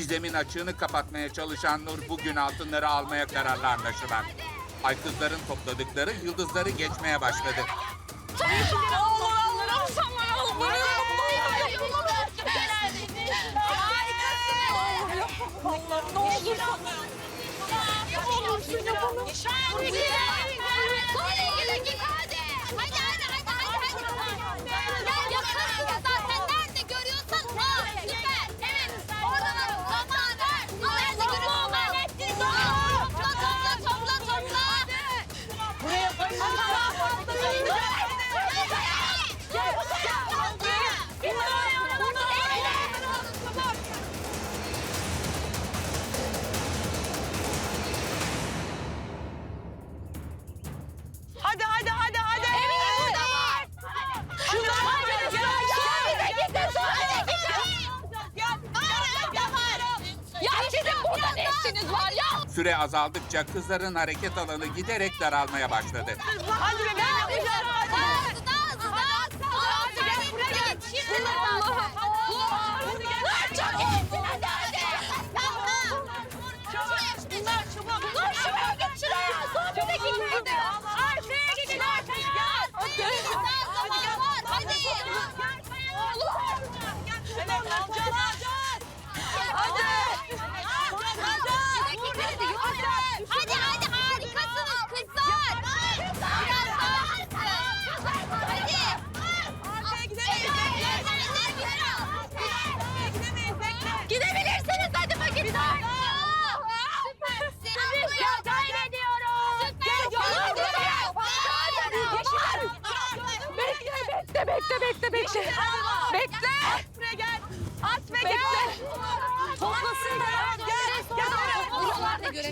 Gizem'in açığını kapatmaya çalışan Nur bugün altınları almaya kararlı anlaşılan. Ay kızların topladıkları yıldızları geçmeye başladı. Nerede işiniz var ya? Süre azaldıkça kızların hareket alanı giderek daralmaya başladı. Hadi bebeğim. Çok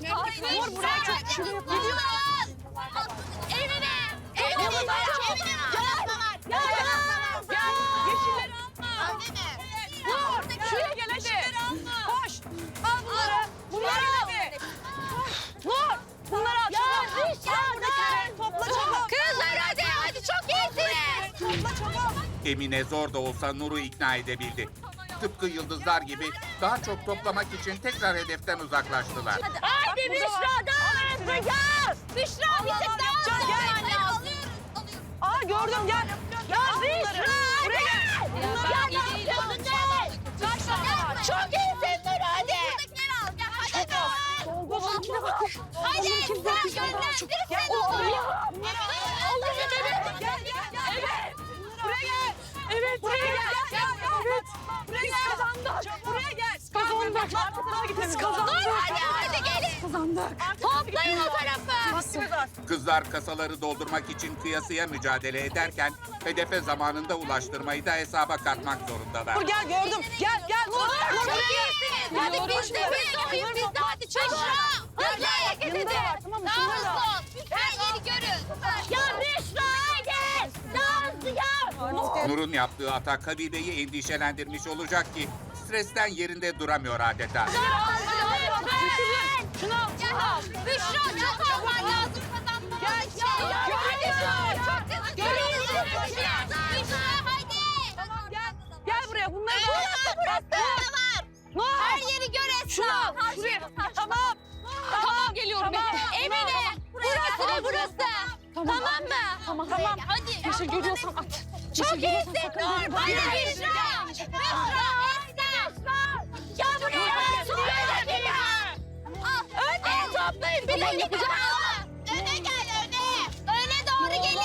Vur buraya çok şuraya. Gidiyoruz. Evine. Evine. Evine. Gel. Gel. Gel. Yeşilleri alma. Mi? Vur. Şuraya gel hadi. Koş. Al bunları. Bunları al. Vur. Bunları al. Ya, buradakileri. Topla çabuk. Kızlar hadi hadi çok iyisiniz. Topla çabuk. Emine zor da olsa Nur'u ikna edebildi. Tıpkı yıldızlar gibi daha çok toplamak için tekrar hedeften uzaklaştılar. Haydi Büşra devam et Büşra. Bir tek daha Gel, hızlı gel. olman lazım. Aa gördüm gel. Ya. Büşra Buraya gel. Bunları Ya ne yapıyorsun ne? Var? Çok iyisin Nur hadi. Buradakileri al gel hadi. Babamınkine bak. Hadi sen yönlendirsin. Gel. Allah. Gel gel Toplayın o. Vaktimiz var. Kızlar kasaları doldurmak için kıyasıya mücadele ederken hedefe zamanında ulaştırmayı da hesaba katmak zorundalar. Dur gel gördüm. Gel gel. Buraya gel. iyisiniz. Hadi biz de oyun biz de hadi çabuk. Hızlı hareket edin. Daha hızlı ol. Her yeri görün. Ya Büşra hadi. Daha hızlı gel. Nur'un yaptığı atak Habibe'yi endişelendirmiş olacak ki stresten yerinde duramıyor adeta. Şunu al. Büşra çok olman lazım kazanmak Gel, gel, gel, hadi gel. Büşra, hadi. Tamam gel. Gel buraya. Bunları da Burası burası. var. Nur. Her yeri gör Esra. Şunu al. Şuraya. Tamam. Tamam geliyorum. Emine. Burası da burası. Tamam mı? Tamam. Tamam. Hadi. Yeşil görüyorsan at. Çok görüyorsan iyisin durma. Hadi. Büşra. Büşra. Öne toplayın. Bilek yapacağım. Öne gel öne. Öne doğru gelin.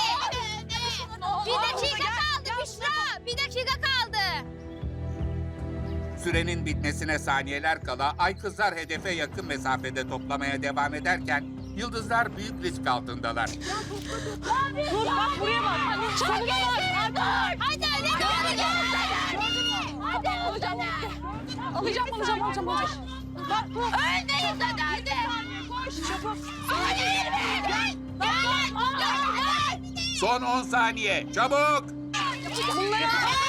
Bir dakika kaldı Büşra. Bir dakika kaldı. Sürenin bitmesine saniyeler kala ay kızlar hedefe yakın mesafede toplamaya devam ederken yıldızlar büyük risk altındalar. Dur bak buraya bak. Çok iyisin Nur. Hadi öne doğru gel. Hadi alacağım. Alacağım alacağım alacağım. alacağım. Bak bu. Öndeyiz hadi hadi. Çabuk. Hadi yürü. Gel. Gel. Gel. Son 10 saniye çabuk! Bunları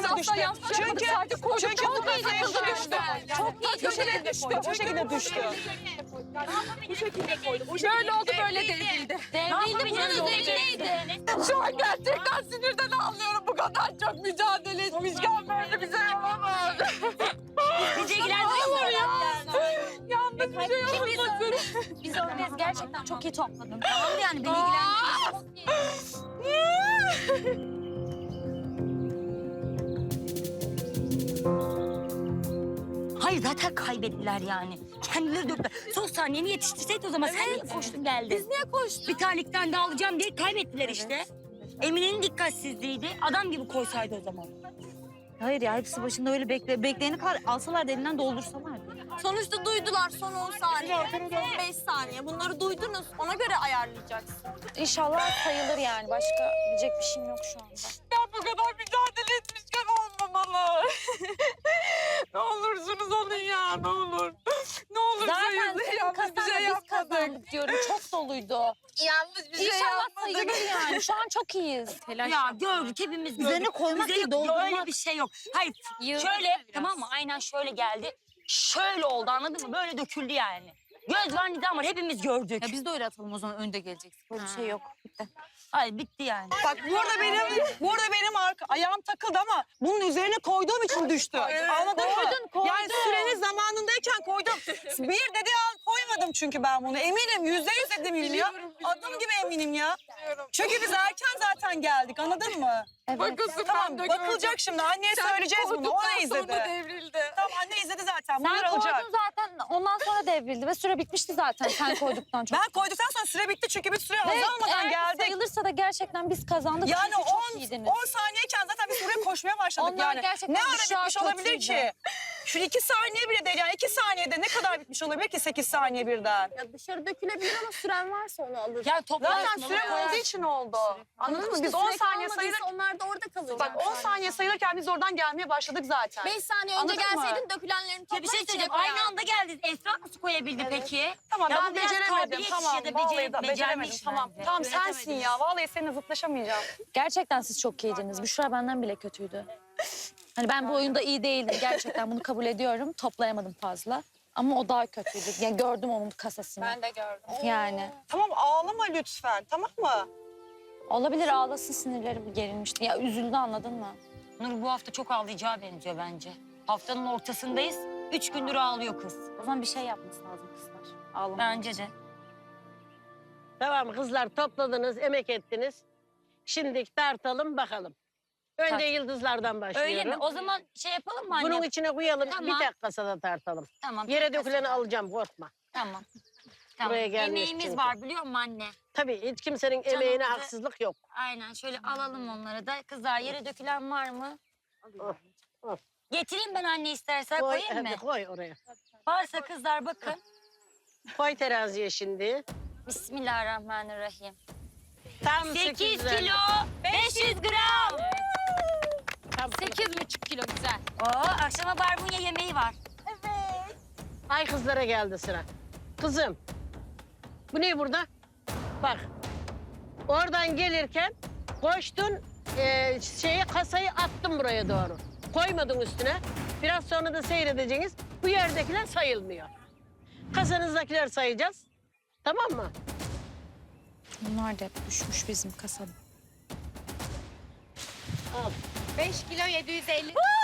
asla düştü. yanlış Çünkü, yapmadık. Sadece koyduk. çünkü Çok bu şu düştü. düştü. Çok iyi Bu şekilde düştü. Bu şekilde düştü. Böyle oldu böyle devrildi. Devrildi bunun üzerindeydi. Şu an gerçekten sinirden ağlıyorum. Bu kadar çok mücadele etmişken böyle bize yapamaz. Bizdekiler Olur ya. Yanlış bir şey olmasın. Biz örneğiz gerçekten çok iyi topladın. Tamam mı yani beni ilgilendirmez. Hayır zaten kaybettiler yani. Kendileri döktüler. Son saniyeni yetiştirseydi o zaman sen niye koştun geldin? Biz niye koştuk? Bir tanelikten de alacağım diye kaybettiler işte. Emine'nin dikkatsizliğiydi. Adam gibi koysaydı o zaman. Hayır ya hepsi başında öyle bekle. Bekleyeni kadar alsalar elinden doldursalardı. Sonuçta duydular son 10 saniye, son 5 saniye. Bunları duydunuz. Ona göre ayarlayacaksın. İnşallah sayılır yani. Başka diyecek bir şeyim yok şu anda. Ben bu kadar mücadele etmişken olmamalı. ne olursunuz olun ya ne olur. Ne olur Zaten senin Yanlış bir şey biz yapmadık. kazandık diyorum. Çok doluydu. Yanlış bir şey İnşallah yapmadık. sayılır yani. Şu an çok iyiyiz. Ya gördük hepimiz gördük. Üzerine koymak Üzerine- değil, doldurmak. Öyle bir şey yok. Hayır şöyle tamam mı? Aynen şöyle geldi. Şöyle oldu anladın mı? Böyle döküldü yani. Göz var nizam var hepimiz gördük. Ya biz de öyle atalım o zaman önde geleceksin. Böyle bir şey yok. Bitti. Hayır bitti yani. Bak burada benim burada benim arka, ayağım takıldı ama bunun üzerine koyduğum için düştü. Anladın mı? Koydun, koydun. Yani sürenin zamanındayken koydum. Bir dedi al koymadım çünkü ben bunu. Eminim yüzde yüz eminim ya. Adım gibi eminim ya. Çünkü biz erken zaten geldik anladın mı? Bakılsın Tamam ben de bakılacak şimdi anneye Sen söyleyeceğiz bunu. O koyduktan ne izledi? sonra devrildi. Tamam anne izledi zaten Sen bunları alacak. koydun. Ondan sonra devrildi ve süre bitmişti zaten sen koyduktan çok. Ben koyduktan sonra süre bitti çünkü biz süre Ve azalmadan eğer geldik. sayılırsa da gerçekten biz kazandık. Yani Çünkü 10 çok iyiydiniz. 10 saniyeyken zaten biz buraya koşmaya başladık Onlar yani. gerçekten Ne ara bitmiş olabilir kötüydü. ki? Şu iki saniye bile değil yani iki saniyede ne kadar bitmiş olabilir ki 8 saniye birden? Ya dışarı dökülebilir ama süren varsa onu alır. Ya Zaten süre olduğu için oldu. Anladın mı? Biz İşte 10 süre saniye sayılır. Onlar da orada kalacak. Bak 10 saniye sayılırken biz oradan gelmeye başladık zaten. 5 saniye önce Anladın mı? gelseydin dökülenlerini Ya bir şey söyleyeceğim. Aynı anda geldiniz. Esra nasıl koyabildi peki? Tamam Ya ben bu biraz beceremedim. kabiliyet işi Tamam ya da vallahi beceri- da beceremedim. becermiş Tamam bence. tamam sensin ya. Vallahi seninle zıtlaşamayacağım. Gerçekten siz çok iyiydiniz. Büşra benden bile kötüydü. Hani ben bu oyunda iyi değildim. Gerçekten bunu kabul ediyorum. Toplayamadım fazla. Ama o daha kötüydü. Yani gördüm onun kasasını. Ben de gördüm. Yani. Tamam ağlama lütfen tamam mı? Olabilir ağlasın sinirleri gerilmişti. Ya üzüldü anladın mı? Nur bu hafta çok ağlayacağı benziyor bence. Haftanın ortasındayız. Üç gündür ağlıyor kız. O zaman bir şey yapması lazım kızlar. Ağlama. Bence de. Tamam kızlar topladınız, emek ettiniz. Şimdi tartalım bakalım. Önce Tart. yıldızlardan başlıyorum. Öyle mi? O zaman şey yapalım mı anne? Bunun içine koyalım, Tamam. bir tek kasada tartalım. Tamam. Yere döküleni alacağım, korkma. Tamam. Tamam. Buraya gelmiş Emeğimiz çünkü. var biliyor musun anne? Tabii hiç kimsenin Canımızı- emeğine haksızlık yok. Aynen şöyle alalım onları da. Kızlar yere dökülen var mı? Al, al. Getireyim ben anne istersen Koy, koyayım mı? hadi koy oraya. Varsa kızlar bakın. Koy teraziye şimdi. Bismillahirrahmanirrahim. Tam 8 800 kilo 500 gram. Tam 8,5 kilo güzel. Oo, akşama barbunya yemeği var. Ay kızlara geldi sıra. Kızım. Bu ne burada? Bak. Oradan gelirken koştun e, şeye kasayı attın buraya doğru. Koymadın üstüne. Biraz sonra da seyredeceğiniz. Bu yerdekiler sayılmıyor. Kasanızdakiler sayacağız. Tamam mı? Bunlar da hep düşmüş bizim kasada. Al. 5 kilo 750.